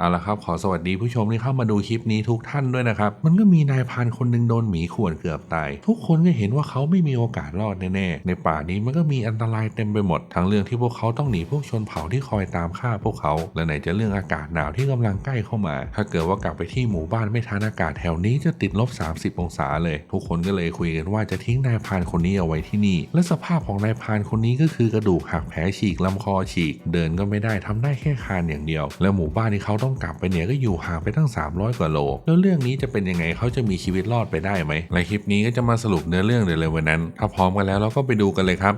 เอาละครับขอสวัสดีผู้ชมที่เข้ามาดูคลิปนี้ทุกท่านด้วยนะครับ มันก็มีนายพานคนหนึ่งโดนหมีข่วนเกือบตาย ทุกคนก็เห็นว่าเขาไม่มีโอกาสรอดแน่ๆ ในป่านี้มันก็มีอันตรายเต็มไปหมด ทั้งเรื่องที่พวกเขาต้องหนีพวกชนเผ่าที่คอยตามฆ่าพวกเขา และไหนจะเรื่องอากาศหนาวที่กำลังใกล้เข้ามา ถ้าเกิดว่ากลับไปที่หมู่บ้านไม่ทันอากาศแถวนี้จะติดลบ 30 องศาเลย ทุกคนก็เลยคุยกันว่าจะทิ้งนายพานคนนี้เอาไว้ที่นี่ และสภาพของนายพานคนนี้ก็คือกระดูกหักแผลฉีกลำคอฉีก เดินก็ไม่ได้ทำได้แค่คานอย่างเดียว แล้วหมู่บ้านที่เขาต้องต้องกลับไปเนี่ยก็อยู่ห่างไปตั้ง 300 กว่าโล แล้วเรื่องนี้จะเป็นยังไงเขาจะมีชีวิตรอดไปได้ไหมในคลิปนี้ก็จะมาสรุปเนื้อเรื่องเดี๋ยวเลยวันนั้น ถ้าพร้อมกันแล้วเราก็ไปดูกันเลยครับ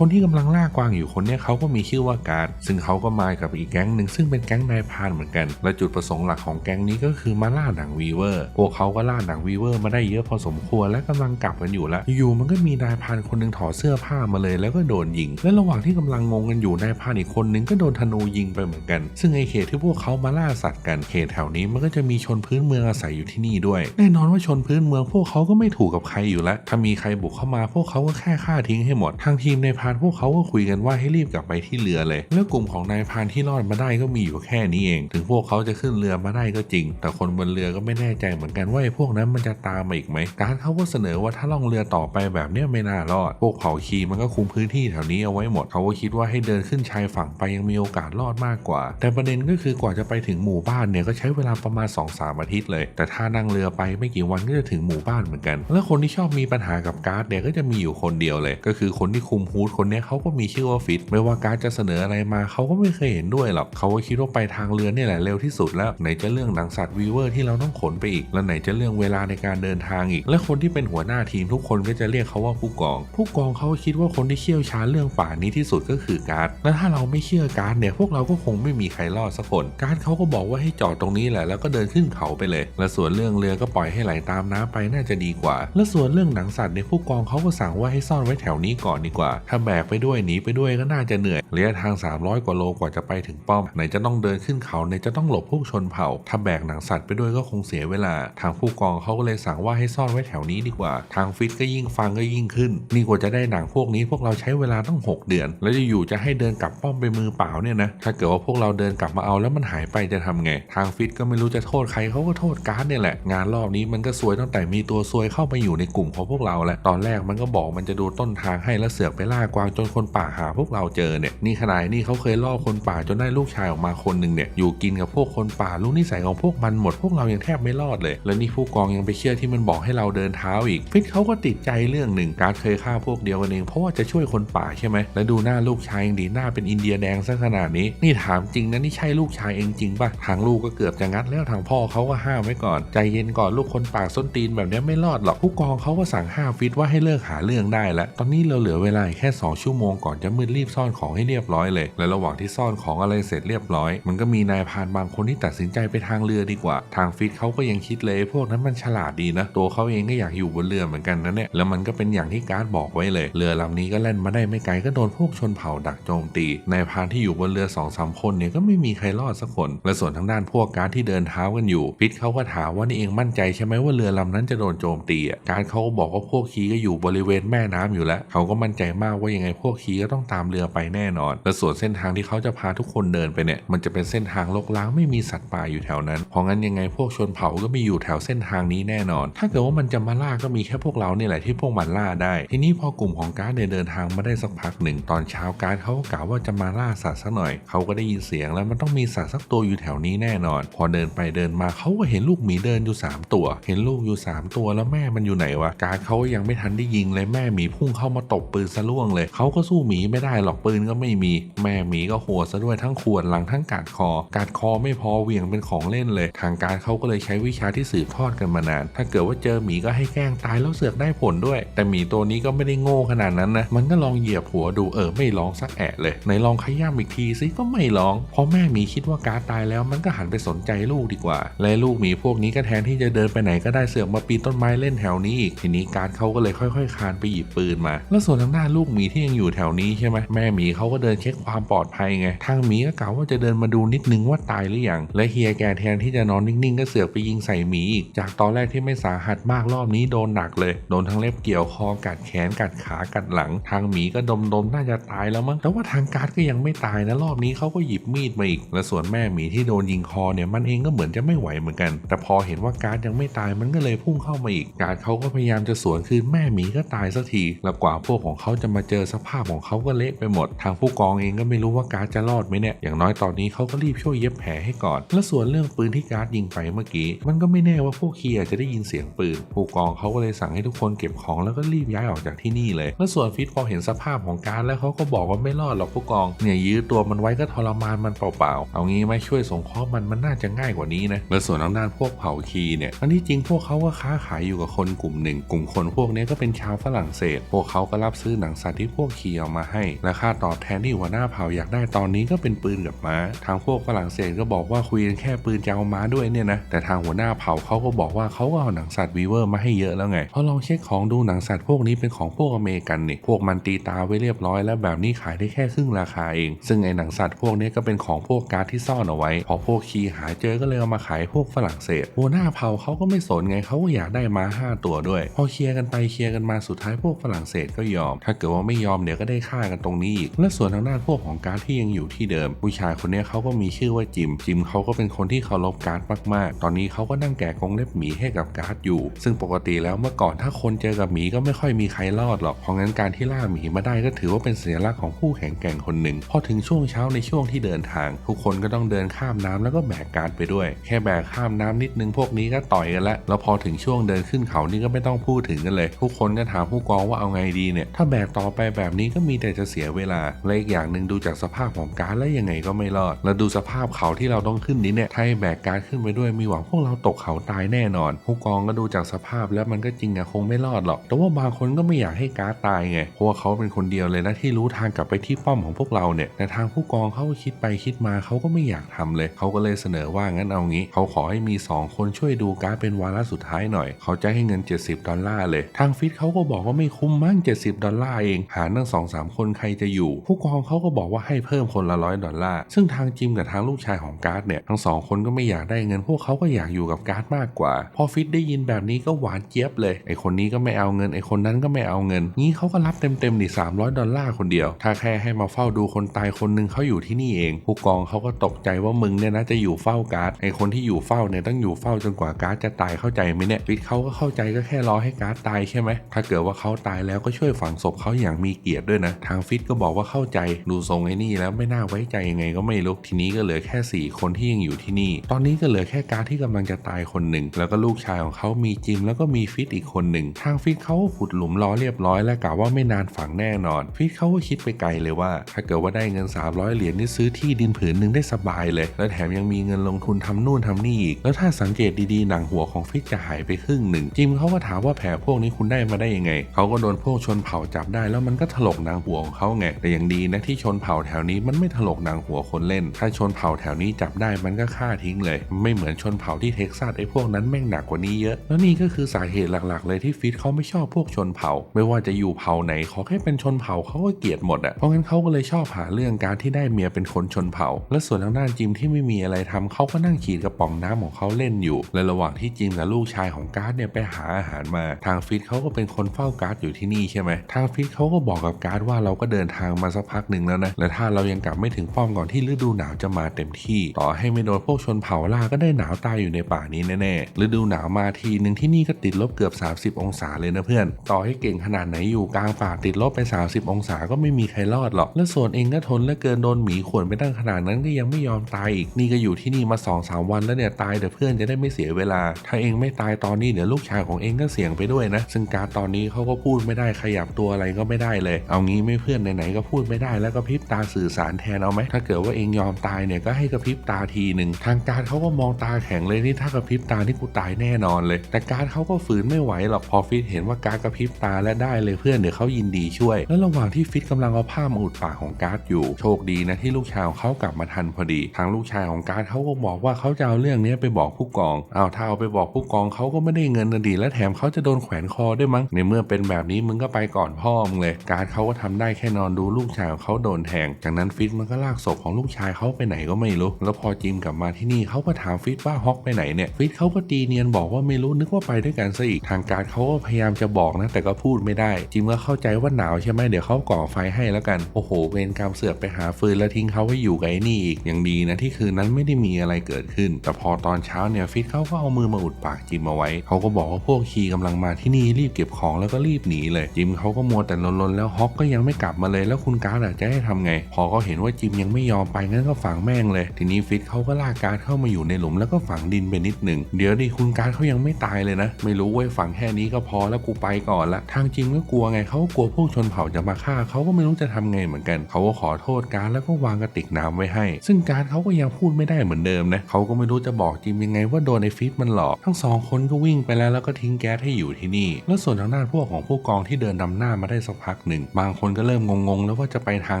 คนที่กำลังล่ากวางอยู่คนนี้เขาก็มีชื่อว่าการดซึ่งเขาก็มากับอีกแก๊งหนึ่งซึ่งเป็นแก๊งนายพานเหมือนกัน และจุดประสงค์หลักของแก๊งนี้ก็คือมาล่าหนังวีเวอร์ พวกเขาก็ล่าหนังวีเวอร์มาได้เยอะพอสมควรและกำลังกลับกันอยู่แล้ว อยู่มันก็มีนายพานคนหนึงถอดเสื้อผ้ามาเลยแล้วก็โดนยิง และระหว่างที่กำลังงงกันอยู่นายพานอีกคนหนึงก็โดนธนูยิงไปเหมือนกัน ซึ่งไอเขตที่พวกเขามาล่าสัตว์กันเขตแถวนี้มันก็จะมีชนพื้นเมืองอาศัยอยู่ที่นี่ด้วย แน่นอนว่าชนพื้นเมืองพวกเขาก็ไม่ถูกกับใครอยู่แล้วถ้ามีใครบุกเข้ามา พวกเขาก็แค่ฆ่าทิ้งให้หมดทางทีมนพานพวกเขาก็คุยกันว่าให้รีบกลับไปที่เรือเลย แล้วกลุ่มของนายพานที่รอดมาได้ก็มีอยู่แค่นี้เอง ถึงพวกเขาจะขึ้นเรือมาได้ก็จริง แต่คนบนเรือก็ไม่แน่ใจเหมือนกันว่าไอ้พวกนั้นมันจะตามมาอีกไหมการเขาก็เสนอว่าถ้าล่องเรือต่อไปแบบเนี้ยไม่น่ารอด พวกเผ่าคีมันก็คุมพื้นที่แถวนี้เอาไว้หมด เขาก็คิดว่าให้เดินขึ้นชายฝั่งไปยังมีโอกาสรอดมากกว่า แต่ประเด็นก็คือกว่าจะไปถึงหมู่บ้านเนี่ยก็ใช้เวลาประมาณ2อสามอาทิตย์เลย แต่ถ้านั่งเรือไปไม่กี่วันก็จะถึงหมู่บ้านเหมือนกัน แล้วคนที่ชอบมีปัญหากับการ์ดเนี่ยก็จะมีอยู่คนเดียวเลย ก็คือคนที่คุมฮูดคนนี้เขาก็มีชื่อว่าฟิตไม่ว่าการจะเสนออะไรมาเขาก็ไม่เคยเห็นด้วยหรอกเขาก็คิดว่าไปทางเรือนี่แหละเร็วที่สุดแล้วไหนจะเรื่องหนังสัตว์วีเวอร์ที่เราต้องขนไปอีก แล้วไหนจะเรื่องเวลาในการเดินทางอีก และคนที่เป็นหัวหน้าทีมทุกคนก็จะเรียกเขาว่าผู้กอง ผู้กองเขาคิดว่าคนที่เชี่ยวชาญเรื่องป่านี้ที่สุดก็คือการ์ดและถ้าเราไม่เชื่อการ์ดเนี่ยพวกเราก็คงไม่มีใครรอดสักคนการ์ดเขาก็บอกว่าให้จอดตรงนี้แหละแล้วก็เดินขึ้นเขาไปเลย และส่วนเรื่องเรือก็ปล่อยให้ไหลตามน้ำไปน่าจะดีกว่า และส่วนเรื่องหนังสัตว์เนี่ยผู้กองเขาก็สั่งว่าให้ซ่อนไว้แถวนี้ก่อนดีกว่าถ้าแบกไปด้วยหนีไปด้วยก็น่าจะเหนื่อยระยะทาง 300 กว่าโลกว่าจะไปถึงป้อม ไหนจะต้องเดินขึ้นเขาไหนจะต้องหลบพวกชนเผ่า ถ้าแบกหนังสัตว์ไปด้วยก็คงเสียเวลา ทางผู้กองเขาก็เลยสั่งว่าให้ซ่อนไว้แถวนี้ดีกว่า ทางฟิตก็ยิ่งฟังก็ยิ่งขึ้น นี่กว่าจะได้หนังพวกนี้พวกเราใช้เวลาต้อง 6 เดือน แล้วจะอยู่จะให้เดินกลับป้อมไปมือเปล่าเนี่ยนะ ถ้าเกิดว่าพวกเราเดินกลับมาเอาแล้วมันหายไปจะทำไง ทางฟิตก็ไม่รู้จะโทษใครเขาก็โทษการ์ดเนี่ยแหละ งานรอบนี้มันก็ซวยตั้งแต่มีตัวซวยเข้ามาอยู่ในกลุ่มของพวกเราแหละตอนแรกมันก็บอกมันจะดูต้นทางให้แล้วเสือกไปล่ากวางจนคนป่าหาพวกเราเจอเนี่ยนี่ขนาดนี่เขาเคยล่อคนป่าจนได้ลูกชายออกมาคนหนึ่งเนี่ยอยู่กินกับพวกคนป่ารู้นิสัยของพวกมันหมดพวกเรายังแทบไม่รอดเลย แล้วนี่ผู้กองยังไปเชื่อที่มันบอกให้เราเดินเท้าอีกฟิตเขาก็ติดใจเรื่องหนึ่งการเคยฆ่าพวกเดียวกันเองเพราะว่าจะช่วยคนป่าใช่ไหมแล้วดูหน้าลูกชายยังดีหน้าเป็นอินเดียแดงซะขนาดนี้ นี่ถามจริงนะนี่ใช่ลูกชายเองจริงป่ะทางลูกก็เกือบจะงัดแล้วทางพ่อเขาก็ห้ามไว้ก่อนใจเย็นก่อนลูกคนป่าส้นตีนแบบนี้ไม่รอดหรอกผู้กองเขาก็สั่งห้ามฟิตว่าให้เลิกหาเรื่องได้แล้วตอนนี้เราเหลือเวลาแค่2ชั่วโมงก่อนจะมืดรีบซ่อนของให้เรียบร้อยเลย และระหว่างที่ซ่อนของอะไรเสร็จเรียบร้อย มันก็มีนายพานบางคนที่ตัดสินใจไปทางเรือดีกว่า ทางฟิตเขาก็ยังคิดเลยพวกนั้นมันฉลาดดีนะ ตัวเขาเองก็อยากอยู่บนเรือเหมือนกันนะเนี่ยแล้วมันก็เป็นอย่างที่การ์ดบอกไว้เลย เรือลำนี้ก็แล่นมาได้ไม่ไกลก็โดนพวกชนเผ่าดักโจมตีนายพานที่อยู่บนเรือสองสามคนเนี่ยก็ไม่มีใครรอดสักคน และส่วนทางด้านพวกการ์ดที่เดินเท้ากันอยู่ฟิตเขาก็ถามว่านี่เองมั่นใจใช่ไหมว่าเรือลำนั้นจะโดนโจมตีการ์ดเขาก็บอกว่าพวกคีก็อยู่บริเวณแม่น้ำอยู่แล้วเขาก็มั่นใจมากว่ายังไงพวกคีก็ต้องตามเรือไปแน่นอน และส่วนเส้นทางที่เขาจะพาทุกคนเดินไปเนี่ยมันจะเป็นเส้นทางลกล้างไม่มีสัตว์ป่าอยู่แถวนั้น เพราะงั้นยังไงพวกชนเผ่าก็มีอยู่แถวเส้นทางนี้แน่นอน ถ้าเกิดว่ามันจะมาล่าก็มีแค่พวกเราเนี่ยแหละที่พวกมันล่าได้ ทีนี้พอกลุ่มของการ์ดเนี่ยเดินทางมาได้สักพักหนึ่งตอนเช้าการ์ดเขาก็กล่าวว่าจะมาล่าสัตว์สักหน่อย เขาก็ได้ยินเสียงแล้วมันต้องมีสัตว์สักตัวอยู่แถวนี้แน่นอน พอเดินไปเดินมาเขาก็เห็นลูกหมีเดินอยู่ 3 ตัว เห็นลูกอยู่ 3 ตัวแล้วแม่มันอยู่ไหนวะการ์ดเขายังไม่ทันได้ยิงเลยแม่หมีพุ่งเข้ามาตบปืนซะล่วงเลยเขาก็สู้หมีไม่ได้หรอกปืนก็ไม่มี แม่หมีก็โหดซะด้วยทั้งขวดหลังทั้งกาดคอ กาดคอไม่พอเหวี่ยงเป็นของเล่นเลย ทางการเขาก็เลยใช้วิชาที่สืบทอดกันมานาน ถ้าเกิดว่าเจอหมีก็ให้แกล้งตายแล้วเสือกได้ผลด้วย แต่หมีตัวนี้ก็ไม่ได้โง่ขนาดนั้นนะ มันก็ลองเหยียบหัวดูเออไม่ร้องสักแอะเลยไหนลองขย้ำอีกทีซิก็ไม่ร้อง เพอแม่หมีคิดว่าการตายแล้วมันก็หันไปสนใจลูกดีกว่า และลูกหมีพวกนี้ก็แทนที่จะเดินไปไหนก็ได้เสือกมาปีนต้นไม้เล่นแถวนี้อีก ทีนี้การเขาก็เลยค่อย ๆ คานไปหยิบปืนมา แล้วส่วนทางด้านลูกหมีที่ยังอยู่แถวนี้ใช่ไหมแม่หมีเขาก็เดินเช็คความปลอดภัยไงทางหมีก็กล่าวว่าจะเดินมาดูนิดนึงว่าตายหรือยังและเฮียแกแทนที่จะนอนนิ่งๆ ก็เสือกไปยิงใส่หมีอีกจากตอนแรกที่ไม่สาหัสมากรอบนี้โดนหนักเลย โดนทั้งเล็บเกี่ยวคอกัดแขนกัดขากัดหลัง ทางหมีก็ดมๆน่าจะตายแล้วมั้งแต่ว่าทางการ์ดก็ยังไม่ตายนะรอบนี้เขาก็หยิบมีดมาอีก และส่วนแม่หมีที่โดนยิงคอเนี่ยมันเองก็เหมือนจะไม่ไหวเหมือนกัน แต่พอเห็นว่าการ์ดยังไม่ตายมันก็เลยพุ่งเข้ามาอีก การ์ดเขาก็พยายามจะสวนคืนแม่หมีก็ตายสักทีแล้วกว่าพวกของเขาจะมาเจอสภาพของเขาก็เละไปหมด ทางผู้กองเองก็ไม่รู้ว่าการจะรอดไหมเนี่ย อย่างน้อยตอนนี้เขาก็รีบช่วยเย็บแผลให้ก่อน และส่วนเรื่องปืนที่การ์ดยิงไปเมื่อกี้ มันก็ไม่แน่ว่าพวกเคียร์จะได้ยินเสียงปืน ผู้กองเขาก็เลยสั่งให้ทุกคนเก็บของแล้วก็รีบย้ายออกจากที่นี่เลย และส่วนฟิตพอเห็นสภาพของการ์ดแล้วเขาก็บอกว่าไม่รอดหรอกผู้กอง เนี่ยยื้อตัวมันไว้ก็ทรมานมันเปล่าๆ เอางี้ไหมช่วยสงเคราะห์มันมันน่าจะง่ายกว่านี้นะ และส่วนทางด้านพวกเผ่าคีเนี่ย อันที่จริงพวกเขาก็ค้าขายอยู่กับคนกลุ่มหนึ่ง กลุ่มคนพวกนี้ก็เป็นชาวฝรั่งเศส พวกเขาก็รับซื้อหนังสัตว์ที่พวกคีเอามาให้ และค่าตอบแทนที่หัวหน้าเผ่าอยากได้ตอนนี้ก็เป็นปืนกับม้า ทางพวกฝรั่งเศสก็บอกว่าคุยกันแค่ปืนจะเอาม้าด้วยเนี่ยนะแต่ทางหัวหน้าเผ่าเขาก็บอกว่าเขาก็เอาหนังสัตว์วีเวอร์มาให้เยอะแล้วไงพอลองเช็คของดูหนังสัตว์พวกนี้เป็นของพวกอเมริกันนี่พวกมันตีตาไว้เรียบร้อยแล้วแบบนี้ขายได้แค่ครึ่งราคาเอง ซึ่งไอ้หนังสัตว์พวกนี้ก็เป็นของพวกการที่ซ่อนเอาไว้ พอพวกคีหาเจอก็เลยเอามาขายพวกฝรั่งเศสหัวหน้าเผ่าเขาก็ไม่สนไงเขาก็อยากได้ม้าห้าตัวด้วย พอเคลียร์กันไปเคลียร์กันมาสุดท้ายพวกฝรั่งเศสก็ยอม ถ้าเกิดว่าไม่ยอมเดี๋ยวก็ได้ฆ่ากันตรงนี้อีก และส่วนทางด้านพวกของการ์ดที่ยังอยู่ที่เดิม ผู้ชายคนนี้เขาก็มีชื่อว่าจิม จิมเขาก็เป็นคนที่เคารพการ์ดมากๆ ตอนนี้เขาก็นั่งแกะกรงเล็บหมีให้กับการ์ดอยู่ ซึ่งปกติแล้วเมื่อก่อนถ้าคนเจอกับหมีก็ไม่ค่อยมีใครรอดหรอก เพราะงั้นการที่ล่าหมีมาได้ก็ถือว่าเป็นสัญลักษณ์ของผู้แข็งแกร่งคนหนึ่ง พอถึงช่วงเช้าในช่วงที่เดินทาง ทุกคนก็ต้องเดินข้ามน้ำแล้วก็แบกการ์ดไปด้วย แค่แบกข้ามน้ำนิดนึงพวกนี้ก็ต่อยกันแล้วแล้วพอถึงช่วงเดินขึ้นเขานี่ก็ไม่ต้องพูดถึงกันเลย ทุกคนก็ถามผู้กองว่าเอาไงดีเนี่ย ถ้าแบกต่อไปแบบนี้ก็มีแต่จะเสียเวลาและอีกอย่างหนึ่งดูจากสภาพของการแล้วยังไงก็ไม่รอด แล้วดูสภาพเขาที่เราต้องขึ้นนี้เนี่ยถ้าแบกการขึ้นไปด้วยมีหวังพวกเราตกเขาตายแน่นอน ผู้กองก็ดูจากสภาพแล้วมันก็จริงอะคงไม่รอดหรอก แต่ว่าบางคนก็ไม่อยากให้การตายไง เพราะว่าเขาเป็นคนเดียวเลยนะที่รู้ทางกลับไปที่ป้อมของพวกเราเนี่ย แต่ทางผู้กองเขาคิดไปคิดมาเขาก็ไม่อยากทำเลย เขาก็เลยเสนอว่างั้นเอางี้ เขาขอให้มี 2 คนช่วยดูการเป็นวาระสุดท้ายหน่อย เขาจะให้เงิน 70 ดอลลาร์เลย ทางฟิตเขาก็บอกว่าไม่คุ้มมั้ง70 ดอลลาร์เอง หารทั้งสองสามคนใครจะอยู่ ผู้กองเขาก็บอกว่าให้เพิ่มคนละร้อยดอลลาร์ซึ่งทางจิมกับทางลูกชายของการ์ดเนี่ยทั้งสองคนก็ไม่อยากได้เงินพวกเขาก็อยากอยู่กับการ์ดมากกว่า พอฟิตได้ยินแบบนี้ก็หวานเจี๊ยบเลยไอคนนี้ก็ไม่เอาเงินไอคนนั้นก็ไม่เอาเงิน งี้เขาก็รับเต็มๆดิ300ดอลลาร์คนเดียว ถ้าแค่ให้มาเฝ้าดูคนตายคนหนึงเขาอยู่ที่นี่เอง ผู้กองเขาก็ตกใจว่ามึงเนี่ยนะจะอยู่เฝ้าการ์ดไอคนที่อยู่เฝ้าเนี่ยต้องอยู่เฝ้าจนกว่าการ์ดจะตายเข้าใจไหมเนี่ยฟิตเขาก็เข้าใจก็แค่รอให้การ์ดตายใช่ไหมถ้าเกิดว่าเขาตายแล้วก็ช่วยฝังศพเขาอย่างมีเกียรติด้วยนะ ทางฟิตก็บอกว่าเข้าใจดูทรงไอ้นี่แล้วไม่น่าไว้ใจยังไงก็ไม่รู้ทีนี้ก็เหลือแค่ 4 คนที่ยังอยู่ที่นี่ ตอนนี้ก็เหลือแค่การที่กำลังจะตายคนหนึ่งแล้วก็ลูกชายของเขามีจิมแล้วก็มีฟิตอีกคนหนึ่งทางฟิตเขาก็ขุดหลุมรอเรียบร้อยและกล่าวว่าไม่นานฝังแน่นอน ฟิตเขาก็คิดไปไกลเลยว่า ถ้าเกิดว่าได้เงิน 300 เหรียญนี่ซื้อที่ดินผืนหนึ่งได้สบายเลย และแถมยังมีเงินลงทุนทำนู่นทำนี่อีกแล้วถ้าสังเกตดีๆหนังหัวของฟิตจะหายไปครึ่งหนึ่งจิมเขาก็ถามว่าแผลพวกนี้คุณได้มาได้ยังไงเขาก็โดนพวกชนเผ่าจับได้แล้วมันก็ถลกหนังหัวของเขาไงแต่อย่างดีนะที่ชนเผ่าแถวนี้มันไม่ถลกหนังหัวคนเล่น ถ้าชนเผ่าแถวนี้จับได้มันก็ฆ่าทิ้งเลย ไม่เหมือนชนเผ่าที่เท็กซัสไอ้พวกนั้นแม่งหนักกว่านี้เยอะ แล้วนี่ก็คือสาเหตุหลัก ๆ เลยที่ฟิตเขาไม่ชอบพวกชนเผ่า ไม่ว่าจะอยู่เผ่าไหนขอแค่เป็นชนเผ่าเขาก็เกลียดหมดอะเพราะงั้นเขาก็เลยชอบหาเรื่องการที่ได้เมียเป็นคนชนเผ่า และส่วนทางด้านจิมที่ไม่มีอะไรทำเขาก็นั่งขีดกระป๋องน้ำของเขาเล่นอยู่และระหว่างที่จิมกับลูกชายของการ์ดเนี่ยไปหาอาหารมา ทางฟิตเขาก็เป็นคนเฝ้าการ์ดอยู่ที่นี่ใช่ไหมทางฟิตเขาก็็บอกกับการ์ดว่าเราก็เดินทางมาสักพักหนึ่งแล้วนะและถ้าเรายังกลับไม่ถึงป้อมก่อนที่ฤดูหนาวจะมาเต็มที่ ต่อให้ไม่โดนพวกชนเผ่าล่าก็ได้หนาวตายอยู่ในป่านี้แน่ๆฤดูหนาวมาทีหนึ่งที่นี่ก็ติดลบเกือบ 30 องศาเลยนะเพื่อน ต่อให้เก่งขนาดไหนอยู่กลางป่าติดลบไป 30 องศาก็ไม่มีใครรอดหรอก และส่วนเองก็ทนและเกินโดนหมีข่วนไปตั้งขนาดนั้นก็ยังไม่ยอมตายอีกนี่ก็อยู่ที่นี่มา2อสาวันแล้วเนี่ยตายเดี๋ยวเพื่อนจะได้ไม่เสียเวลา ถ้าเองไม่ตายตอนนี้เดี๋ยวลูกชายของเองก็เสี่ยงไปด้วยนะ ซึ่งการตอนนี้เขาก็พูดไม่ได้ขยับตัวอะไรก็ไม่ได้เลย เอางี้ไม่เพื่อนไหนๆก็พูดไม่ได้แล้วก็พริบตาสื่อสารแทนเอาไหมถ้าเกิดว่าเองยอมตายเนี่ยก็ให้กระพริบตาทีหนึ่งทางการเขาก็มองตาแข็งเลยนี่ถ้ากระพริบตาที่กูตายแน่นอนเลย แต่การเขาก็ฝืนไม่ไหวหรอกพอฟิตเห็นว่าการกระพริบตาและได้เลยเพื่อนเดี๋ยวเขายินดีช่วย แล้วระหว่างที่ฟิตกำลังเอาผ้ามาอุดปากของการ์ดอยู่ โชคดีนะที่ลูกชายของเขากลับมาทันพอดี ทางลูกชายของการ์ดเขาก็บอกว่าเขาจะเอาเรื่องนี้ไปบอกผู้กองเอาถ้าเอาไปบอกผู้กองเขาก็ไม่ได้เงินนะดีและแถมเขาจะโดนแขวนคอด้วยมั้งในเมื่อเป็นแบบนี้มึงก็ไปก่อนพ่อมึงเลยการดเขาก็ทำได้แค่นอนดูลูกชายของเขาโดนแทง จากนั้นฟิตมันก็ลากศพของลูกชายเขาไปไหนก็ไม่รู้ แล้วพอจิมกลับมาที่นี่เขาก็ถามฟิตว่าฮอกไปไหนเนี่ยฟิตเขาก็ตีเนียนบอกว่าไม่รู้นึกว่าไปด้วยกันซะอีกทางการเขาก็พยายามจะบอกนะแต่ก็พูดไม่ได้ จิมก็เข้าใจว่าหนาวใช่ไหมเดี๋ยวเขาก่อไฟให้แล้วกันโอ้โหเวรกรรมเสือกไปหาฟืนแล้วทิ้งเขาไว้อยู่กับไอ้นี่อีกยังดีนะที่คืนนั้นไม่ได้มีอะไรเกิดขึ้น แต่พอตอนเช้าเนี่ยฟิตเขาก็เอามือมาอุดปากจิมเอาไว้เขาก็บอกว่าพวกคีกำลังมาที่นี่รีบเก็บของแล้วก็รีบหนีเลยจิมเขาก็มัวแต่ลนๆแล้วฮอกก็ยังไม่กลับมาเลยแล้วคุณการ์ดอะจะให้ทำไง พอเขาเห็นว่าจิมยังไม่ยอมไปงั้นก็ฝังแม่งเลย ทีนี้ฟิตเขาก็ลากการ์ดเข้ามาอยู่ในหลุมแล้วก็ฝังดินไปนิดหนึ่งเดี๋ยวดิคุณการ์ดเขายังไม่ตายเลยนะ ไม่รู้เว้ยฝังแค่นี้ก็พอแล้วกูไปก่อนละทางจิมก็กลัวไงเขาก็กลัวพวกชนเผ่าจะมาฆ่าเขาก็ไม่รู้จะทำไงเหมือนกันเขาก็ขอโทษการ์ดแล้วก็วางกระติกน้ำไว้ให้ ซึ่งการ์ดเขาก็ยังพูดไม่ได้เหมือนเดิมนะเขาก็ไม่รู้จะบอกจิมยังไงว่าโดนไอ้ฟิตมันหลอกทั้งสองคนก็วิ่งไปแล้วแล้วก็ทิ้งแก๊สให้อยู่ที่นี่ แล้วส่วนทางด้านพวกของผู้กองที่เดินนำหน้ามาได้สักพักหนึ่งบางคนก็เริ่มงงๆ แล้วว่าจะไปทาง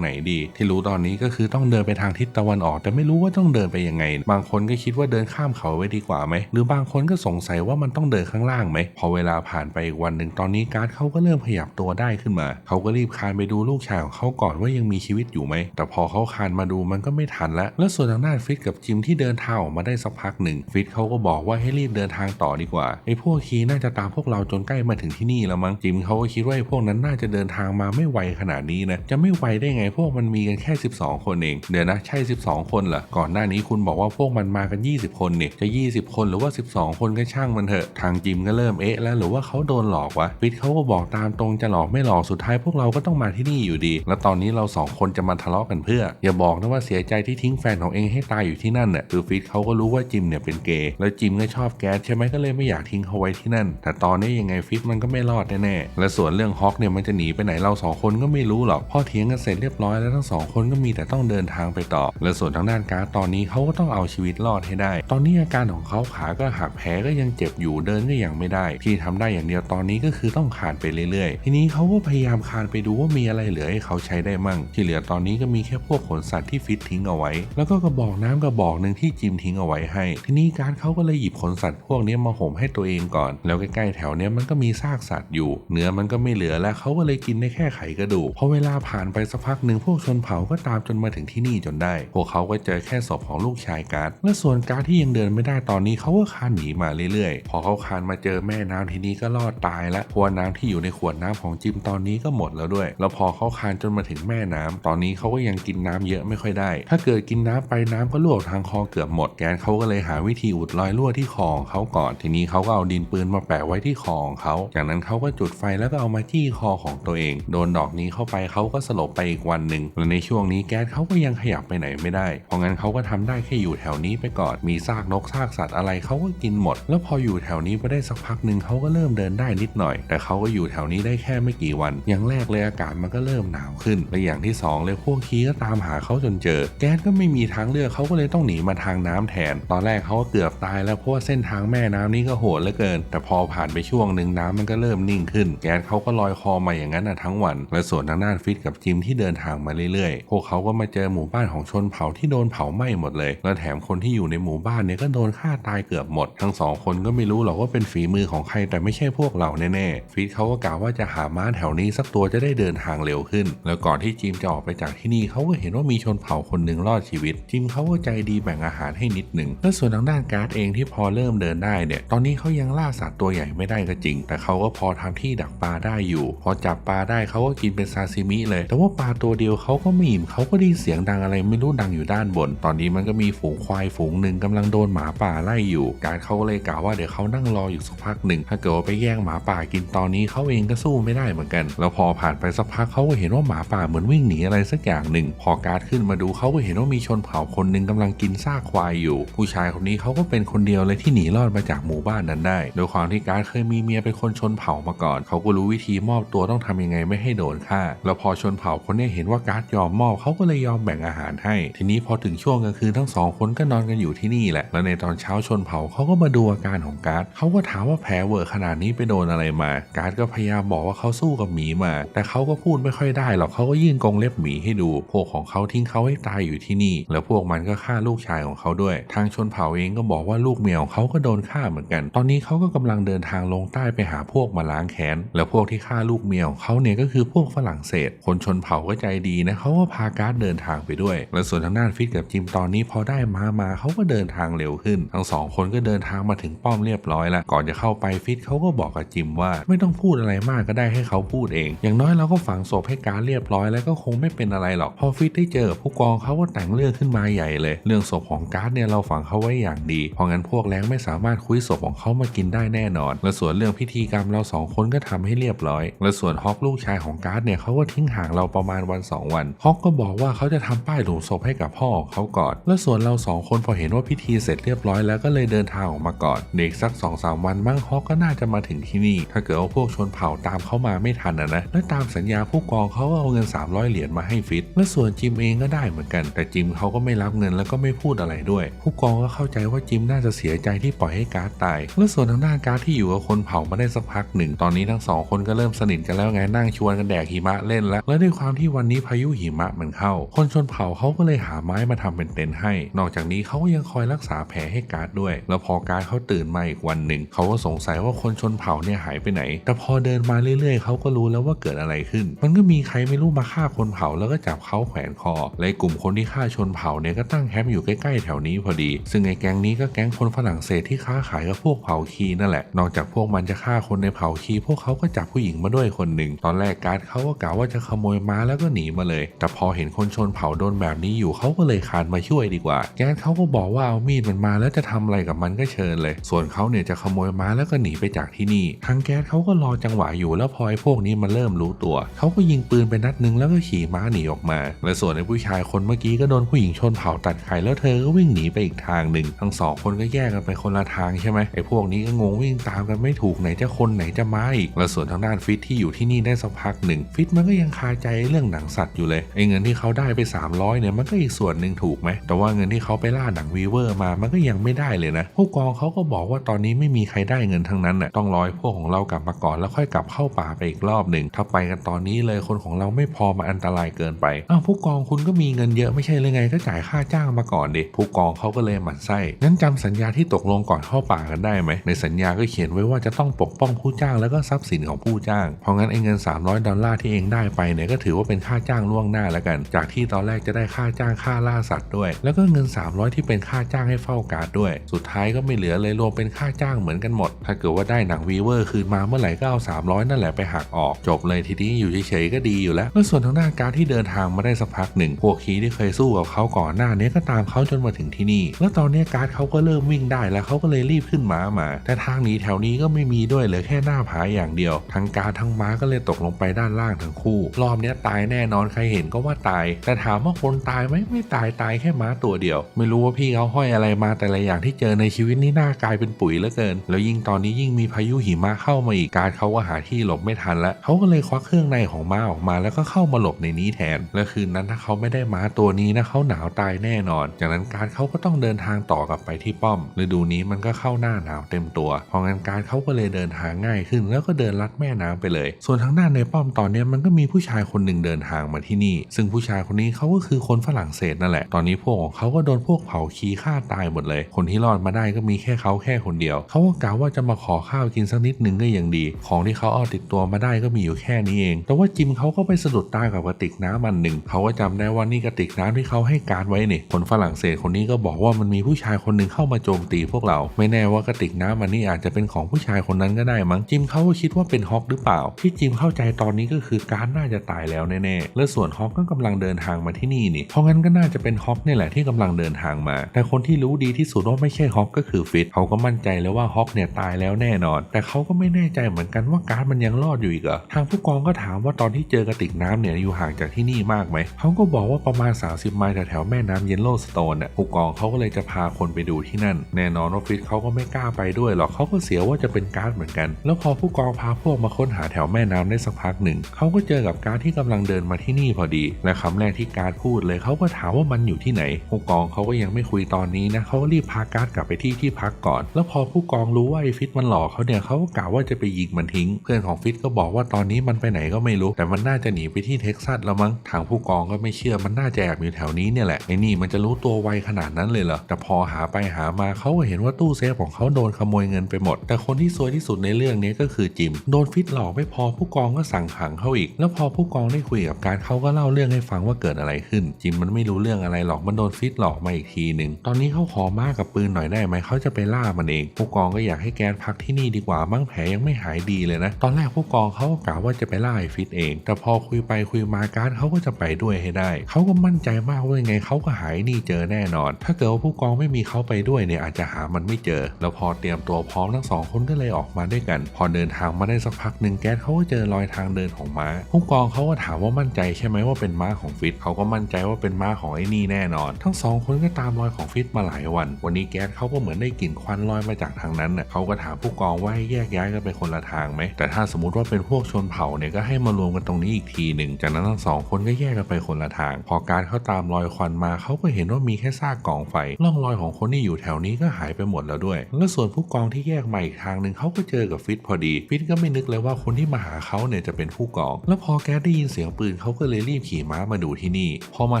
ไหนดี ที่รู้ตอนนี้ก็คือต้องเดินไปทางทิศตะวันออก แต่ไม่รู้ว่าต้องเดินไปยังไง บางคนก็คิดว่าเดินข้ามเขาไว้ดีกว่าไหมหรือบางคนก็สงสัยว่ามันต้องเดินข้างล่างไหมพอเวลาผ่านไปอีกวันหนึ่งตอนนี้การ์ดเขาก็เริ่มขยับตัวได้ขึ้นมา เขาก็รีบคานไปดูลูกชายของเขาก่อนว่ายังมีชีวิตอยู่ไหมแต่พอเขาคานมาดูมันก็ไม่ทันแล้วแล้วส่วนทางด้านฟิตกับจิมที่เดินทางออกมาได้สักพักหนึ่งฟิตเขาก็บอกว่าให้รีบเดินทางต่อดีกว่าไอ้พวกคีน่าจะตามพวกเราจนใกล้มาถึงที่นี่แล้วมั้งจิมเขาก็คิดว่าไอ้พวกนั้นน่าจะเดินทางมาไม่ไวขนาดนี้นะจะไม่ไวได้ไงพวกมันมีกันแค่ 12 คนเองเดี๋ยวนะใช่ 12 คนเหรอก่อนหน้านี้คุณบอกว่าพวกมันมากัน 20 คนเนี่ยจะ 20 คนหรือว่า 12 คนก็ช่างมันเถอะทางจิมก็เริ่มเอ๊ะแล้วหรือว่าเขาโดนหลอกวะฟิตเขาก็บอกตามตรงจะหลอกไม่หลอกสุดท้ายพวกเราก็ต้องมาที่นี่อยู่ดี แล้วตอนนี้เราสองคนจะมาทะเลาะกันเพื่อ อย่าบอกนะว่าเสียใจที่ทิ้งแฟนของเองให้ตายอยู่ที่นั่นน่ะคือฟิตเขาก็รู้ว่าจิมเนี่ยเป็นเกย์แล้วจิมก็ชอบแก๊สใช่ไหมก็เลยไม่อยากทิ้งเขาไว้ที่นั่น แต่ตอนนี้ยังไงฟิตมันก็ไม่รอดแน่ๆและส่วนเรื่องฮอกเนี่ยมันจะหนีไปไหนเราสองคนก็ไม่รู้หรอกพอเถียงกันเสร็จเรียบร้อยแล้วทั้งสองคนก็มีแต่ต้องเดินทางไปต่อ และส่วนทางด้านการ์ดตอนนี้เขาก็ต้องเอาชีวิตรอดให้ได้ ตอนนี้อาการของเขาขาก็หักแผลก็ยังเจ็บอยู่เดินก็ยังไม่ได้ ที่ทำได้อย่างเดียวตอนนี้ก็คือต้องคานไปเรื่อยๆ ทีนี้เขาก็พยายามคานไปดูว่ามีอะไรเหลือให้เขาใช้ได้มั่ง ที่เหลือตอนนี้ก็มีแค่พวกขนสัตว์ที่ฟิตทิ้งเอาไว้ แล้วก็กระบอกน้ำกระบอกหนึ่งที่จิมทิ้งเอาไว้ให้ ทีนี้การเขาก็เลยหยิบขนสัตว์พวกนี้มาห่มให้ตัวเองก่อน แล้วใกล้ๆแถวเนี้ยมันก็มีซากสัตว์อยู่ เนื้อมันก็ไม่เหลือแล้วเขาก็เลยกินได้แค่ไขกระดูกพอเวลาผ่านไปสักพักหนึ่งพวกชนเผ่าก็ตามจนมาถึงที่นี่จนได้ พวกเขาก็เจอแค่ศพของลูกชายการ์ดและส่วนการ์ดที่ยังเดินไม่ได้ตอนนี้เขาก็คานหนีมาเรื่อยๆ พอเขาคานมาเจอแม่น้ำทีนี้ก็รอดตายแล้วเพว่าน้ำที่อยู่ในขวดน้ำของจิมตอนนี้ก็หมดแล้วด้วย แล้วพอเขาคานจนมาถึงแม่น้ำตอนนี้เขาก็ยังกินน้ำเยอะไม่ค่อยได้ ถ้าเกิดกินน้ำไปน้ำก็ลวกทางคอเกือบหมดแกนเขาก็เลยหาวิธีอุดรอยรั่วที่คอของเขาก่อน ทีนี้เขาก็เอาดินปืนมาแปะไว้ที่คอของเขาจากนั้นเขาก็จุดไฟแล้วก็เอามาจี้คอของตัวเองโดนดอกนี้เข้าไปเขาก็สลบไปอีกวันหนึ่งและในช่วงนี้แก๊สเขาก็ยังขยับไปไหนไม่ได้ เพราะงั้นเขาก็ทำได้แค่อยู่แถวนี้ไปก่อน มีซากนกซากสัตว์อะไรเขาก็กินหมด แล้วพออยู่แถวนี้ไปได้สักพักหนึ่งเขาก็เริ่มเดินได้นิดหน่อย แต่เขาก็อยู่แถวนี้ได้แค่ไม่กี่วัน อย่างแรกเลยอากาศมันก็เริ่มหนาวขึ้น และอย่างที่สองเลยพวกคีก็ตามหาเขาจนเจอ แก๊สก็ไม่มีทางเลือกเขาก็เลยต้องหนีมาทางน้ำแทน ตอนแรกเขาก็เกือบตายแล้วเพราะว่าเส้นทางแม่น้ำนี้ก็โหดเหลือเกิน แต่พอผ่านไปช่วงหนึ่งน้ำมันก็เริ่มนิ่งขึ้น แก๊สเขาก็ลอยคอมาอย่างนั้นนะทั้งวัน และส่วนทางด้านฟิตกับจิมที่เดินทางมาเรื่อยๆ พวกเขาก็มาเจอหมู่บ้านของชนเผ่าที่โดนเผาไหม้หมดเลย และแถมคนที่อยู่ในหมู่บ้านเนี่ยก็โดนฆ่าตายเกือบหมด ทั้งสองคนก็ไม่รู้หรอกว่าเป็นฝีมือของใครแต่ไม่ใช่พวกเราแน่ๆ ฟิตเขาก็กล่าวว่าจะหาม้าแถวนี้สักตัวจะได้เดินทางเร็วขึ้น แล้วก่อนที่จิมจะออกไปจากที่นี่เขาก็เห็นว่ามีชนเผ่าคนหนึ่งรอดชีวิต จิมเขาก็ใจดีแบ่งอาหารให้นิดหนึ่งและส่วนทางด้านการ์ดเองที่พอเริ่มเดินได้เนี่ย ตอนนี้เขายังล่าสัตว์ตัวใหญ่ไม่ได้ก็จริง แต่เขาก็พอทำที่ดักปลาได้อยู่ พอจับปลาได้เขาก็กินเป็นซาซิมิเลย แต่ว่าปลาตัวเดียวเขาก็ไม่อิ่มเขาก็ได้เสียงดังอะไรไม่รู้ดังอยู่ด้านบน ตอนนี้มันก็มีฝูงควายฝูงหนึ่งกำลังโดนหมาป่าไล่อยู่ การเขาก็เลยกล่าวว่าเดี๋ยวเขานั่งรออยู่สักพักหนึ่ง ถ้าเกิดว่าไปแย่งหมาป่ากินตอนนี้เขาเองก็สู้ไม่ได้เหมือนกัน แล้วพอผ่านไปสักพักเขาก็เห็นว่าหมาป่าเหมือนวิ่งหนีอะไรสักอย่างหนึ่ง พอการขึ้นมาดูเขาก็เห็นว่ามีชนเผ่าคนหนึ่งกำลังกินซากควายอยู่ ผู้ชายคนนี้เขาก็เป็นคนเดียวเลยที่หนีรอดมาจากหมู่บ้านนั้นได้ โดยความที่การเคยมีเมียเป็นคนชนเผ่ามาก่อน เขาก็รู้วิธีมอบตัวต้องทำยังไงไม่ให้โดนฆ่า แล้วพอชนเผ่าคนนี้เห็นว่าการ์ดยอมมอบเขาก็เลยยอมแบ่งอาหารให้ ทีนี้พอถึงช่วงกลางคืนทั้งสองคนก็นอนกันอยู่ที่นี่แหละ แล้วในตอนเช้าชนเผ่าเขาก็มาดูอาการของการ์ดเขาก็ถามว่าแผลเวอะขนาดนี้ไปโดนอะไรมา การ์ดก็พยายามบอกว่าเขาสู้กับหมีมา แต่เขาก็พูดไม่ค่อยได้หรอกเขาก็ยื่นกรงเล็บหมีให้ดู พวกของเขาทิ้งเขาให้ตายอยู่ที่นี่ แล้วพวกมันก็ฆ่าลูกชายของเขาด้วย ทางชนเผ่าเองก็บอกว่าลูกเมียของเขาก็โดนฆ่าเหมือนกัน ตอนนี้เขาก็กำลังเดินทางลงใต้ไปหาพวกมาล้างแค้น แล้วพวกที่ฆ่าลูกเมียของเขาเนี่ยก็คือพวกฝรั่งเศส คนชนเผ่าก็ใจดีนะเขาก็พาการ์ดเดินทางไปด้วย และส่วนทางด้านฟิตกับจิมตอนนี้พอได้มามาเขาก็เดินทางเร็วขึ้น ทั้งสองคนก็เดินทางมาถึงป้อมเรียบร้อยล้วก่อนจะเข้าไปฟิตเขาก็บอกกับจิมว่า ไม่ต้องพูดอะไรมากก็ได้ให้เขาพูดเอง อย่างน้อยเราก็ฝังศพให้การ์ดเรียบร้อยแล้วก็คงไม่เป็นอะไรหรอกพอฟิตได้เจอผู้กองเขาก็แต่งเรื่องขึ้นมาใหญ่เลย เรื่องศพของการ์ดเนี่ยเราฝังเขาไว้อย่างดีเพราะงั้นพวกแรงไม่สามารถคุยศพของเขามากินได้แน่นอน และส่วนเรื่องพิธีกรรมเราสองคนก็ทำให้เรียบร้อย และส่วนฮอกลูกชายของการ์ดเนี่ยเขาก็ทิ้งห่างเราประมาณวัน 2 วันฮอกก็บอกว่าเขาจะทำป้ายหลุมศพให้กับพ่อของเขาก่อน และส่วนเราสองคนพอเห็นว่าพิธีเสร็จเรียบร้อยแล้วก็เลยเดินทางออกมาก่อนเด็กสัก2อสวันมั้งฮอกก็น่าจะมาถึงที่นี่ ถ้าเกิดว่าพวกชนเผ่าตามเขามาไม่ทันนะนะและตามสัญญาผู้กองเขาก็เอาเงิน 300 เหรียญมาให้ฟิตและส่วนจิมเองก็ได้เหมือนกัน แต่จิมเขาก็ไม่รับเงินแล้วก็ไม่พูดอะไรด้วย ผู้กองก็เข้าใจว่าจิมน่าจะเสียใจที่ปล่อยให้การ์ดตาย และส่วนทางด้านการ์ดที่อยู่กับคนเผ่ามาได้สักพักหนึ่ง ตอนนี้ทั้งสองคนก็เริ่มสนิทกันแล้วไงนั่งชวนกันแดกหิมะเล่นแล้ว และด้วยความที่วันนี้พายุหิมะมันเข้า คนชนเผ่าเขาก็เลยหาไม้มาทำเป็นเต็นท์ให้ นอกจากนี้เขาก็ยังคอยรักษาแผลให้การ์ดด้วย แล้วพอการ์ดเขาตื่นมาอีกวันหนึ่งเขาก็สงสัยว่าคนชนเผ่าเนี่ยหายไปไหน แต่พอเดินมาเรื่อยๆเขาก็รู้แล้วว่าเกิดอะไรขึ้น มันก็มีใครไม่รู้มาฆ่าคนเผ่าแล้วก็จับเขาแขวนคอและกลุ่มคนที่ฆ่าชนเผ่าเนี่ยก็ตั้งแคมป์อยู่ใกล้ๆแถวนี้พอดี ซึ่งไอ้แก๊งนี้ก็แก๊งคนฝรั่งเศสที่ค้าขายกับพวกเผ่าคีนั่นแหละ นอกจากพวกมันจะฆ่าคนในเผ่าคีพวกเขาก็จับผู้หญิงมาด้วยคนหนึ่งตอนแรกการ์ดเขาก็กล่าวว่าจะขโมยม้าแล้วก็หนีมาเลย แต่พอเห็นคนชนเผ่าโดนแบบนี้อยู่เขาก็เลยคานมาช่วยดีกว่าแก๊สเขาก็บอกว่าเอามีดมันมาแล้วจะทำอะไรกับมันก็เชิญเลย ส่วนเขาเนี่ยจะขโมยม้าแล้วก็หนีไปจากที่นี่ ทางแก๊สเขาก็รอจังหวะอยู่แล้วพอไอ้พวกนี้มันเริ่มรู้ตัวเขาก็ยิงปืนไปนัดหนึงแล้วก็ขี่ม้าหนีออกมา และส่วนไอ้ผู้ชายคนเมื่อกี้ก็โดนผู้หญิงชนเผ่าตัดไข่แล้วเธอก็วิ่งหนีไปอีกทางหนึ่งทั้งสองคนก็แยกกันไปคนละทางใช่ไหมไอ้พวกนี้ก็งงวิ่งตามกันไม่ถูกไหนจะคนไหนจะม้าอีกและส่วนทางด้านฟิตที่อยู่ที่นี่ได้สักพักหนึ่งฟิตมันก็ยังคาใจเรื่องหนังสัตว์อยู่เลยไอ้เงินที่เขาได้ไป 300เนี่ยมันก็อีกส่วนหนึ่งถูกไหมแต่ว่าเงินที่เขาไปล่าหนังวีเวอร์มามันก็ยังไม่ได้เลยนะผู้กองเขาก็บอกว่าตอนนี้ไม่มีใครได้เงินทั้งนั้นน่ะต้องรอให้พวกของเรากลับมาก่อนแล้วค่อยกลับเข้าป่าไปอีกรอบหนึ่งถ้าไปกันตอนนี้เลยคนของเราไม่พอมาอันตรายเกินไปอ้าวผู้กองคุณก็มีเงินเยอะไม่ใช่เลยไงก็จ่ายค่าจ้างมาก่อนดิผู้กองเขาก็เลยหมั่นไส้งั้นจำสัญญาที่ตกลงก่อนเข้าป่ากันได้ไหมในสัญญาก็เขียนไว้ว่าจะต้องปกป้องผู้จ้างแล้วก็ทรัพย์สินของผู้จ้างเพราะงั้นไอ้เงิน300 ดอลลาร์ที่เองได้ไปเนี่ยก็ถือว่าเป็นค่าจ้างล่วงหน้าแล้วกัน จากที่ตอนแรกจะได้ค่าจ้างค่าล่าสัตว์ด้วย แล้วก็เงิน 300 ที่เป็นค่าจ้างให้เฝ้าการ์ดด้วย สุดท้ายก็ไม่เหลือเลยรวมเป็นค่าจ้างเหมือนกันหมด ถ้าเกิดว่าได้หนังวีเวอร์คืนมาเมื่อไหร่ก็เอา 300 นั่นแหละไปหักออก จบเลยทีนี้อยู่เฉยๆก็ดีอยู่แล้วแล้วส่วนทางด้านการ์ดที่เดินทางมาได้สักพักหนึ่งพวกคีที่เคยสู้กับเขาก่อนหน้านี้ก็ตามเขาจนมาถึงที่นี่ แล้วตอนนี้การ์ดเขาก็เริ่มวิ่งได้แล้วเขาก็เลยรีบขึ้นม้ามา แต่ทางหนี้แถวนี้ก็ไม่มีด้วยเหลือแค่หน้าผาอย่างเดียวทั้งการ์ดทั้งม้าก็เลยตกลงไปด้านล่างทั้งคู่ รอบนี้ตายแน่นอนใครเห็นก็ว่าตาย แต่ถามว่าคนตายไหมไม่ตายตายแค่ม้าตัวเดียว ไม่รู้ว่าพี่เขาห้อยอะไรมาแต่ละอย่างที่เจอในชีวิตนี่น่ากลายเป็นปุ๋ยเหลือเกิน แล้วยิ่งตอนนี้ยิ่งมีพายุหิมะเข้ามาอีกการเขาก็หาที่หลบไม่ทันแล้วเขาก็เลยควักเครื่องในของม้าออกมาแล้วก็เข้ามาหลบในนี้แทน และคืนนั้นถ้าเขาไม่ได้ม้าตัวนี้นะเขาหนาวตายแน่นอน จากนั้นการเขาก็ต้องเดินทางต่อกลับไปที่ป้อมฤดูนี้มันก็เข้าหน้าหนาวเต็มตัว เพราะงั้นการเขาก็เลยเดินทางง่ายขึ้น แล้วก็เดินลัดแม่น้ำไปเลย ส่วนทางด้านในป้อมตอนเนี้ยมันก็มีผู้ชายคนหนึ่งเดินทางมาที่นี่ ซึ่งผู้ชายคนนี้เขาก็คือคนฝรั่งเศสนั่นแหละ ตอนนี้พวกของเขาก็โดนพวกเผาคีฆ่าตายหมดเลย คนที่รอดมาได้ก็มีแค่เขาแค่คนเดียว เขาก็กล่าวว่าจะมาขอข้าวกินสักนิดหนึ่งก็ยังดี ของที่เขาเอาติดตัวมาได้ก็มีอยู่แค่นี้เอง แต่ว่าจิมเขาก็ไปสะดุดตากับกระติกน้ำมันหนึ่ง เขาก็จำได้ว่านี่กระติกน้ำที่เขาให้การไว้นี่ คนฝรั่งเศสคนนี้ก็บอกว่ามันมีผู้ชายคนหนึ่งเข้ามาโจมตีพวกเรา ไม่แน่ว่ากระติกน้ำมันนี่อาจจะเป็นของผู้ชายคนนั้นก็ได้มั้ง จิมเขาก็คิดว่าเป็นฮอกหรือเปล่า ที่จิมเข้าใจตอนนี้ก็คือการน่าจะตายแล้วแน่ๆและส่วนฮอกก็กำลังเดินทางมาที่นี่นี่เพราะงั้นก็น่าจะเป็นฮอกนี่แหละที่กำลังเดินทางมา แต่คนที่รู้ดีที่สุดว่าไม่ใช่ฮอกก็คือฟิตเขาก็มั่นใจเลยว่าฮอกเนี่ยตายแล้วแน่นอน แต่เขาก็ไม่แน่ใจเหมือนกันว่าการมันยังรอดอยู่อีกเหรอทางผู้กองก็ถามว่าตอนที่เจอกระติกน้ำเนี่ยอยู่ห่างจากที่นี่มากไหมเขาก็บอกว่าประมาณ 30 ไมล์แถวแม่น้ำเยลโลสโตนน่ะผู้กองเขาก็เลยจะพาคนไปดูที่นั่น แน่นอนว่าฟิตเขาก็ไม่กล้าไปด้วยหรอกเขาก็เสียว่าจะเป็นการ์ดเหมือนกัน แล้วพอผู้กองพาพวกมาค้นหาแถวแม่น้ำได้สักพักหนึ่งเขาก็เจอกับการ์ดที่กำลังเดินมาที่นี่พอดี และคำแรกที่การ์ดพูดเลยเขาก็ถามว่ามันอยู่ที่ไหน ผู้กองเขาก็ยังไม่คุยตอนนี้นะเขาก็รีบพาการ์ดกลับไปที่ที่พักก่อน แล้วพอผู้กองรู้ว่าไอ้ฟิตมันหลอกเขาเนี่ยเขาก็กล่าวว่าจะไปยิงมันทิ้ง เพื่อนของฟิตก็บอกว่าตอนนี้มันไปไหนก็ไม่รู้ แต่มันน่าจะหนีไปที่เท็กซัสแล้วมั้งทางผู้กองก็ไม่เชื่อมันน่าจะแอบอยู่แถวนี้เนี่ยแหละไอ้นี่มันจะรู้ตัวไวขนาดนั้นเลยเหรอแต่พอหาไปหามาเขาก็เห็นว่าตู้เซฟของเขาโดนขโมยเงินไปหมด แต่คนที่ซวยที่สุดในเรื่องนี้ก็คือจิมโดนฟิตหลอกไม่พอผู้กองก็สั่งขังเขาอีก แล้วพอผู้กองได้คุยกับการเขาก็เล่าเรื่องให้ฟังว่าเกิดอะไรขึ้น จิมมันไม่รู้เรื่องอะไรหรอกมันโดนฟิตหลอกมาอีกทีหนึ่งตอนนี้เขาขอมากับปืนหน่อยได้ไหมเขาจะไปล่ามันเอง ผู้กองก็อยากให้แกนพักที่นี่ดีกว่ามั้งแผลยังไม่หายดีเลยนะ ตอนแรกผู้กองเขาก็กล่าวว่าจะไปล่าไอ้ฟิตเอง แต่พอคุยไปคุยมาการเขาก็จะไปด้วยให้ได้ เขาก็มั่นใจมากว่ายังไงเขาก็หายนี่เจอแน่นอน ถ้าเกิดว่าผู้กองไม่มีเขาไปด้วยเนี่ยอาจจะหามันไม่เจอ แล้วพอเตรียมตัวพร้อมทั้งสองคนก็เลยออกมาด้วยกัน พอเดินทางมาได้สักพักหนึ่งแก๊สเขาก็เจอรอยทางเดินของม้า ผู้กองเขาก็ถามว่ามั่นใจใช่ไหมว่าเป็นม้าของฟิตเขาก็มั่นใจว่าเป็นม้าของไอ้นี่แน่นอน ทั้งสองคนก็ตามรอยของฟิตมาหลายวัน วันนี้แก๊สเขาก็เหมือนได้กลิ่นควันลอยมาจากทางนั้นน่ะเขาก็ถามผู้กองว่าให้แยกย้ายกันไปคนละทางไหมแต่ถ้าสมมติว่าเป็นพวกชนเผ่าเนี่ยก็ให้มารวมกันตรงนี้อีกทีหนึ่งจากนั้นทั้งสองคนก็แยกกันไปคนละทาง พอการเขาตามรอยควันมาเขาก็เห็นว่ามีแค่ซากกองไฟร่องรอยของคนที่อยู่แถวนี้ก็หายไปหมดแล้วด้วย แล้วส่วนผู้กองที่แยกมาอีกทางหนึ่งเขาก็เจอกับฟิตพอดี ฟิตก็ไม่นึกเลยว่าคนที่มาหาเขาเนี่ยจะเป็นผู้กอง แล้วพอแกสได้ยินเสียงปืนเขาก็เลยรีบขี่ม้ามาดูที่นี่ พอมา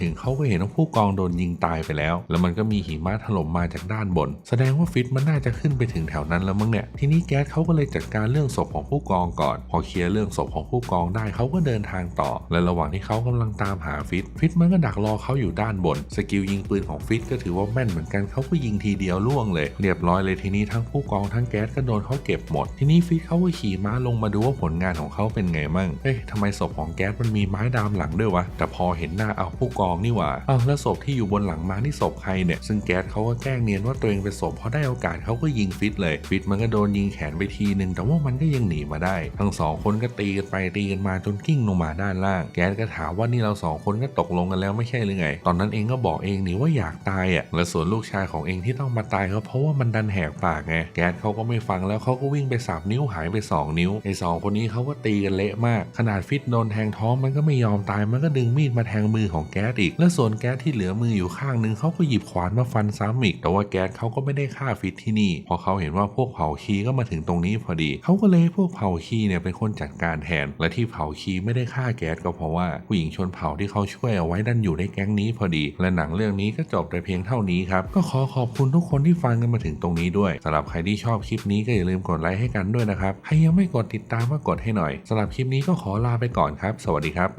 ถึงเขาก็เห็นว่าผู้กองโดนยิงตายไปแล้ว แล้วมันก็มีหิมะถล่มมาจากด้านบน แสดงว่าฟิตมันน่าจะขึ้นไปถึงแถวนั้นแล้วมั้งเนี่ยทีนี้แก๊สเขาก็เลยจัดการเรื่องศพของผู้กองก่อน พอเคลียร์เรื่องศพของผู้กองได้เขาก็เดินทางต่อ และระหว่างที่เขากำลังตามหาฟิตฟิตมันก็ดักรอเขาอยู่ด้านบน สกิลยิงปืนของฟิตก็ถือว่าแม่นเหมือนกันเขาก็ยิงทีเดียวล่วงเลย เรียบร้อยเลยทีนี้ทั้งผู้กองทั้งแก๊สก็โดนเขาเก็บหมด ทีนี้ฟิตเขาก็ขี่ม้าลงมาดูว่าผลงานของเขาเป็นไงมั่งเอ๊ะทำไมศพของแก๊สมันมีไม้ดามหลังด้วยวะ แต่พอเห็นหน้าเอาผู้กองนี่หว่าอ้าวแล้วศพที่อยู่บนหลังม้านี่ศพใครเนี่ย ซึ่งแก๊สเขาก็แกล้งเนียนว่าตัวเองเป็นศพพอได้โอกาสเขาก็ยิงฟิตเลย ฟิตมันก็โดนยิงแขนไปทีนึง แต่ว่ามันก็ยังหนีมาได้ ทั้งสองคนก็ตีกันไปตีกันมาจนกิ้งลงมาด้านล่าง แก๊สก็ถามว่านี่เราสองคนก็ตกลงกันแล้วไม่ใช่หรือไง ตอนนั้นเองก็บอกเองนี่ว่าอยากตายอะ และส่วนลูกชายของเองที่ต้องมาตายก็เพราะว่ามันดันแหกปากไง แก๊สเขาก็ไม่ฟังแล้วเขาก็วิ่งไปสับนิ้วหายไปสองนิ้วไอ้สองคนนี้เขาก็ตีกันเละมาก ขนาดฟิตโดนแทงท้องมันก็ไม่ยอมตายมันก็ดึงมีดมาแทงมือของแก๊สอีก และส่วนแก๊สที่เหลือมืออยู่ข้างนึงเขาก็หยิบขวานมาฟันซ้ำอีก แต่ว่าแก๊สเขาก็ไม่ได้ฆ่าฟิตที่นี่ พอเขาเห็นว่าพวกเผ่าคีก็มาถึงตรงนี้พอดี เขาก็เลยให้พวกเผ่าคีเนี่ยเป็นคนจัดการแทน และที่เผ่าคีไม่ได้ฆ่าแก๊สก็เพราะว่าผู้หญิงชนเผ่าที่เขาช่วยเอาไว้ดันอยู่ในแก๊งนี้พอดี และหนังเรื่องนี้ก็จบแต่เพียงเท่านี้ครับ ก็ขอขอบคุณทุกคนที่ฟังกันมาถึงตรงนี้ด้วยสำหรับใครที่ชอบคลิปนี้ก็อย่าลืมกดไลค์ให้กันด้วยนะครับ ใครยังไม่กดติดตามก็กดให้หน่อยสำหรับคลิปนี้ก็ขอลาไปก่อนครับ สวัสดีครับ